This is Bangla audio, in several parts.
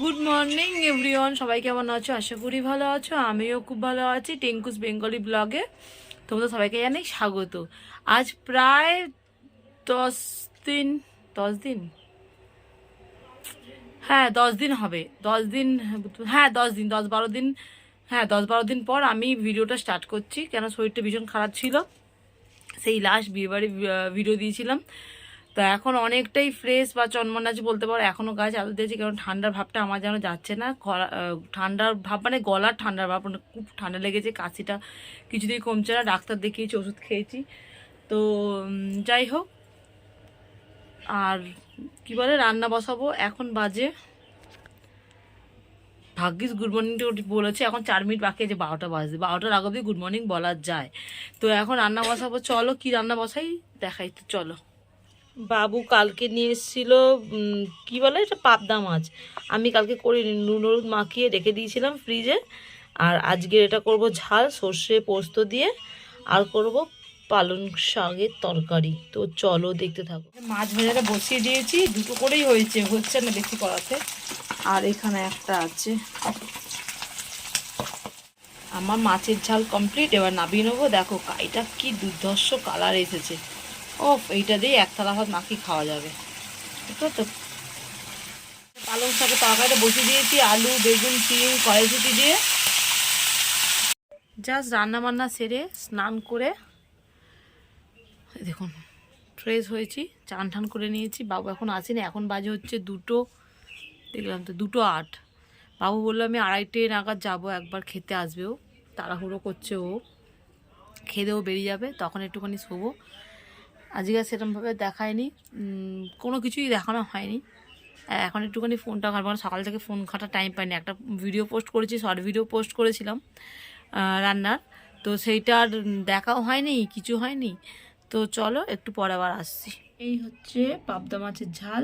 গুড মর্নিং এভরিওয়ান সবাই কেমন আছো? আশা করি ভালো আছো। আমিও খুব ভালো আছি। টেঙ্কুস বেঙ্গলি ব্লগে তোমাদের সবাইকে জানাই স্বাগত। আজ প্রায় দশ দিন দশ দিন? হ্যাঁ দশ দিন হবে। দশ দিন হ্যাঁ দশ দিন, দশ বারো দিন হ্যাঁ দশ বারো দিন পর আমি ভিডিওটা স্টার্ট করছি। কেন শরীরটা ভীষণ খারাপ ছিল? সেই লাস্ট বিয়েবাড়ি ভিডিও দিয়েছিলাম। তো এখন অনেকটাই ফ্রেশ বা চনমন আছে বলতে পারো। এখনও গাছ আলু দিয়েছি, কারণ ঠান্ডার ভাবটা আমার যেন যাচ্ছে না। ঠান্ডার ভাব মানে গলার ঠান্ডার ভাব মানে খুব ঠান্ডা লেগেছে, কাশিটা কিছুতেই কমছে না, ডাক্তার দেখিয়েছি, ওষুধ খেয়েছি। তো যাই হোক, আর কি বলে, রান্না বসাবো। এখন বাজে, ভাগ্যিস গুড মর্নিংটা বলেছে, এখন চার মিনিট বাকি আছে, বারোটা বাজে বারোটার আগে অবধি গুড মর্নিং বলা যায়। তো এখন রান্না বসাবো, চলো, কি রান্না বসাই? দেখাই, তো চলো। বাবু কালকে নিয়ে এসেছিল কী বলে এটা? পাবদা মাছ। আমি কালকে করিনি, নুন হলুদ মাখিয়ে রেখে দিয়েছিলাম ফ্রিজে। আর আজকে এটা করব ঝাল, সর্ষে পোস্ত দিয়ে। আর করব পালং শাকের তরকারি। তো চলো দেখতে থাকো। মাছ ভাজাটা বসিয়ে দিয়েছি, দুটো করেই হয়েছে, হচ্ছে না বেশি করাতে। আর এখানে একটা আছে। আমার মাছের ঝাল কমপ্লিট এবার নামিয়ে নেব। দেখো, কাইটা কি দুর্ধর্ষ কালার এসেছে। ও এইটা দিয়ে এক থালা ভাত মাখিয়ে খাওয়া যাবে। বুঝলো তো পালং শাকের তরকারিটা বসিয়ে দিয়েছি, আলু, বেগুন, শিম, কড়াইশুটি দিয়ে। জাস্ট রান্না বান্না সেরে স্নান করে দেখুন ফ্রেশ হয়েছি, চান ঠান করে নিয়েছি। বাবু এখন আসেনি, এখন বাজে হচ্ছে দুটো, দেখলাম তো দুটো আট। বাবু বলল, আমি আড়াইটে নাগাদ যাব, একবার খেতে আসবেও তাড়াহুড়ো করছে ও। খেদেও বেরিয়ে যাবে, তখন একটুখানি শোবো। আজকে সেরকমভাবে দেখায়নি। কোনো কিছুই দেখানো হয়নি। এখন একটুখানি ফোনটা ঘাটবো সকাল থেকে ফোন ঘাটার টাইম পাইনি। একটা ভিডিও পোস্ট করেছি শর্ট ভিডিও পোস্ট করেছিলাম রান্নার। তো সেইটা আর দেখাও হয়নি, কিছু হয়নি। তো চলো, একটু পরে আবার আসছি। এই হচ্ছে পাবদা মাছের ঝাল,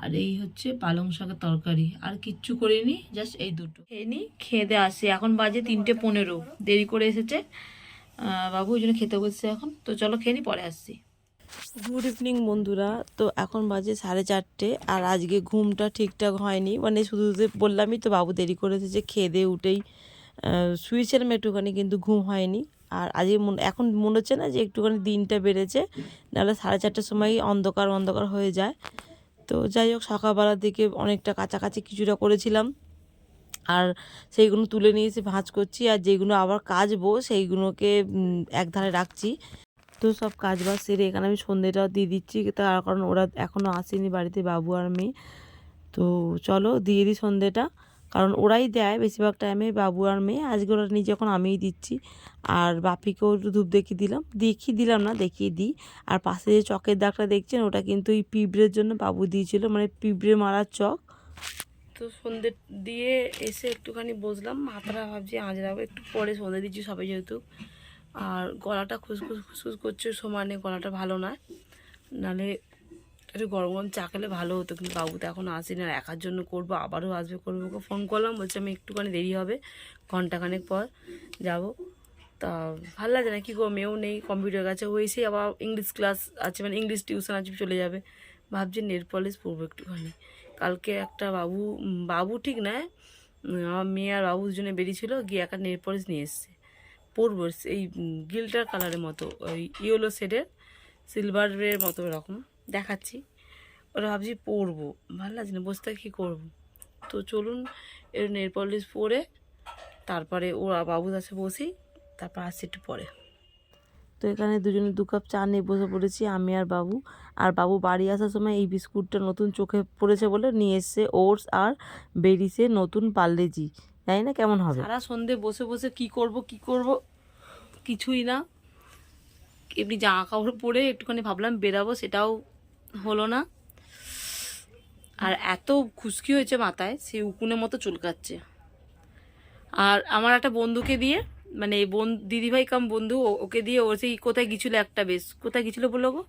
আর এই হচ্ছে পালং শাকের তরকারি। আর কিচ্ছু করিনি জাস্ট এই দুটো। খেয়ে নি, খেয়ে দিয়ে আসি। এখন বাজে তিনটে পনেরো। দেরি করে এসেছে। বাবু ওই জন্য খেতে বসছে এখন। তো চলো খেয়ে নি, পরে আসছি। গুড ইভিনিং বন্ধুরা। তো এখন বাজে সাড়ে চারটে আর আজকে ঘুমটা ঠিকঠাক হয়নি। মানে শুধু বললামই তো বাবু দেরি করেছে যে খেয়ে দিয়ে উঠেই শুয়েছিলাম একটুখানি কিন্তু ঘুম হয়নি। আর আজকে এখন মনে হচ্ছে না যে একটুখানি দিনটা বেড়েছে, নাহলে সাড়ে চারটের সময় অন্ধকার অন্ধকার হয়ে যায়। তো যাই হোক, সকালবেলার দিকে অনেকটা কাছাকাছি কিছুটা করেছিলাম। আর সেইগুলো তুলে নিয়ে এসে ভাঁজ করছি আর যেগুলো আবার কাচবো সেইগুলোকে এক ধারে রাখছি। তো সব কাজ বাজ সেরে এখানে আমি সন্ধ্যেটাও দিয়ে দিচ্ছি, তার কারণ ওরা এখনও আসেনি বাড়িতে, বাবু আর মেয়ে। তো চলো দিয়ে দিই সন্ধ্যেটা কারণ ওরাই দেয় বেশিরভাগ টাইমে বাবু আর মেয়ে। আজকে ওরা নিজে এখন আমিই দিচ্ছি, আর বাপিকেও একটু ধূপ দেখিয়ে দিলাম। দেখিয়ে দিলাম না, দেখিয়ে দিই। আর পাশে যে চকের দাগটা দেখছেন, ওটা কিন্তু এই পিঁপড়ের জন্য বাবু দিয়েছিল মানে পিঁপড়ে মারার চক। তো সন্ধে দিয়ে এসে একটুখানি বসলাম। মাথাটা ভাবছি আঁচ আঁচড়াবো একটু পরে সন্ধে দিচ্ছি সবাই যেহেতু। আর গলাটা খুসখুস খুসখুস করছে সমানে গলাটা ভালো নয়। নালে একটু গরম গরম চা খেলে ভালো হতো, কিন্তু বাবু তো এখন আসেনি। আর একার জন্য করব, আবারও আসবে করব। ওকে ফোন করলাম, বলছে আমি একটুখানি দেরি হবে, ঘন্টাখানেক পর যাব। তা ভালো লাগে না, কী করব? মেয়েও নেই কম্পিউটার কাছে এসেই আবার ইংলিশ ক্লাস আছে মানে ইংলিশ টিউশন আছে, চলে যাবে। ভাবছি নেট পলিশ পড়ব একটুখানি। কালকে একটা বাবু বাবু ঠিক নয় আমার মেয়ে আর বাবু দুজনে বেরিয়েছিল, গিয়ে একটা নেল পলিশ নিয়ে এসছে। পরবো, এই গিল্টার কালারের মতো, ওই ইয়েলো শেডের সিলভারের মতো এরকম দেখাচ্ছি। ওরা ভাবছি পরবো, ভালো লাগছে না বসতে কী করব? তো চলুন, এর নেল পলিশ পরে, তারপরে ওরা বাবুর কাছে বসি, তারপর আসছি একটু পরে। তো এখানে দুজনে দু কাপ চা নিয়ে বসে পড়েছি, আমি আর বাবু। আর বাবু বাড়ি আসার সময় এই বিস্কুটটা নতুন চোখে পড়েছে বলে নিয়ে এসছে ওটস আর বেরিসে নতুন পার্লেজি জানি না? কেমন হবে? সারা সন্ধে বসে বসে কি করব কি করব? কিছুই না। এমনি জামা কাপড় পরে একটুখানি ভাবলাম বেরাবো, সেটাও হলো না। আর এত খুশকি হয়েছে মাথায় সে উকুনের মতো চুলকাচ্ছে। আর আমার একটা বন্ধুকে দিয়ে মানে বোন দিদিভাই কাম বন্ধু ওকে দিয়ে ওর সেই কোথায় গিয়েছিল একটা বেশ। কোথায় গিয়েছিল বলো গো?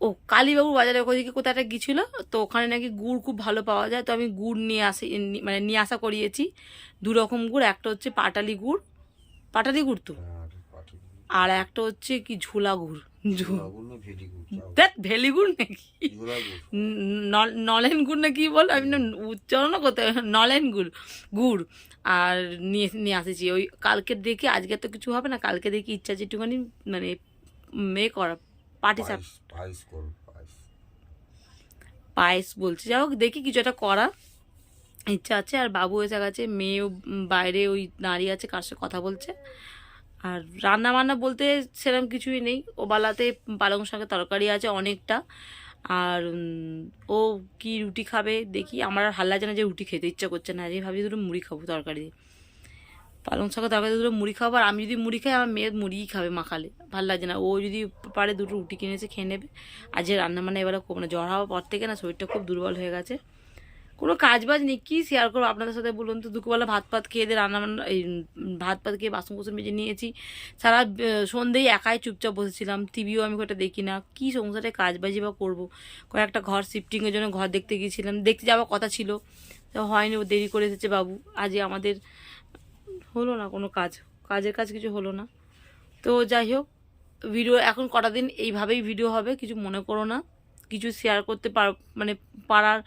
ও কালীবাবুর বাজারে ওদিকে কোথায় একটা গিয়েছিল তো ওখানে নাকি গুড় খুব ভালো পাওয়া যায় তো আমি গুড় নিয়ে আসি মানে নিয়ে আসা করিয়েছি। দু রকম গুড় একটা হচ্ছে পাটালি গুড় পাটালি গুড় তো? আর একটা হচ্ছে কি ঝোলা গুড়। দেখ ভেলিগুড় নাকি নলেন গুড় বল? আমি না উচ্চারণও করতে নলেন গুড় গুড়। আর নিয়ে নিয়ে আসেছি। ওই কালকে দেখি আজকে তো কিছু হবে না কালকে দেখি ইচ্ছা আছে একটুখানি মানে মে করা পায়েস বলছে। যাই হোক দেখি কিছু একটা করা। ইচ্ছা আছে আর বাবু এসে গেছে উম বাইরে ওই দাঁড়িয়ে আছে কার সাথে কথা বলছে। আর রান্না বান্না বলতে সেরকম কিছুই নেই। ও বালাতে পালং শাকের তরকারি আছে অনেকটা। আর ও কি রুটি খাবে দেখি। আমার আর হাল্লা জানা যে রুটি খেতে ইচ্ছা করছে না। যে ভাবি দুটো মুড়ি খাব তরকারি দিয়ে পালং শাকের তরকারি দুটো মুড়ি খাব আর আমি যদি মুড়ি খাই আমার মেয়ে মুড়িই খাবে মাখালে। ভালো লাগছে না। ও যদি পারে দুটো রুটি কিনেছে, খেয়ে নেবে। আর যে রান্না বান্না এবারে খুব মানে জ্বর হওয়ার পর থেকে না শরীরটা খুব দুর্বল হয়ে গেছে। কোনো কাজ বাজ নেই, কী শেয়ার করব? আপনাদের সাথে বলুন তো, দুপুরবেলা ভাত পাত খেয়ে দিয়ে রান্না বান্না, এই ভাত পাত খেয়ে বাসন কুসন মেজে নিয়েছি। সারা সন্ধেই একাই চুপচাপ বসেছিলাম টিভিও আমি ওটা দেখি না। কী সংসারে কাজ বাজি বা করব? কয়েকটা ঘর শিফটিংয়ের জন্য ঘর দেখতে গিয়েছিলাম। দেখতে যাওয়ার কথা ছিল, তো হয়নি, ও দেরি করে এসেছে বাবু। আজকে আমাদের, হলো না কোনো কাজ। কাজের কাজ কিছু হলো না। তো যাই হোক ভিডিও এখন কটা দিন, এইভাবেই ভিডিও হবে, কিছু মনে করো না। কিছু শেয়ার করতে পার মানে পারার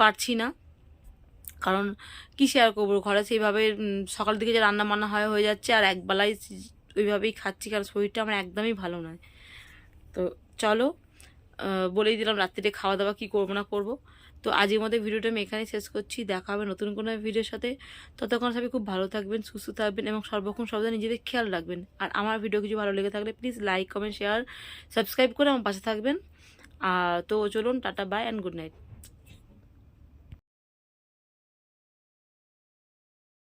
পারছি না। কারণ কি শেয়ার করব? ঘরে সেইভাবে সকাল থেকে যে রান্না বান্না হয়, হয়ে যাচ্ছে, আর একবেলায় ওইভাবেই খাচ্ছি, কারণ শরীরটা আমার একদমই ভালো নয়। তো চলো বলেই দিলাম রাত্রিতে খাওয়া দাওয়া কী করব না করব। তো আজকের মধ্যে ভিডিওটা আমি এখানেই শেষ করছি। দেখা হবে নতুন কোনো ভিডিওর সাথে। ততক্ষণ সবাই খুব ভালো থাকবেন, সুস্থ থাকবেন, এবং সর্বক্ষণ সর্বদা নিজেদের খেয়াল রাখবেন। আর আমার ভিডিও কিছু ভালো লেগে থাকলে please like comment share subscribe করে আমার পাশে থাকবেন। তো চলুন tata bye and good night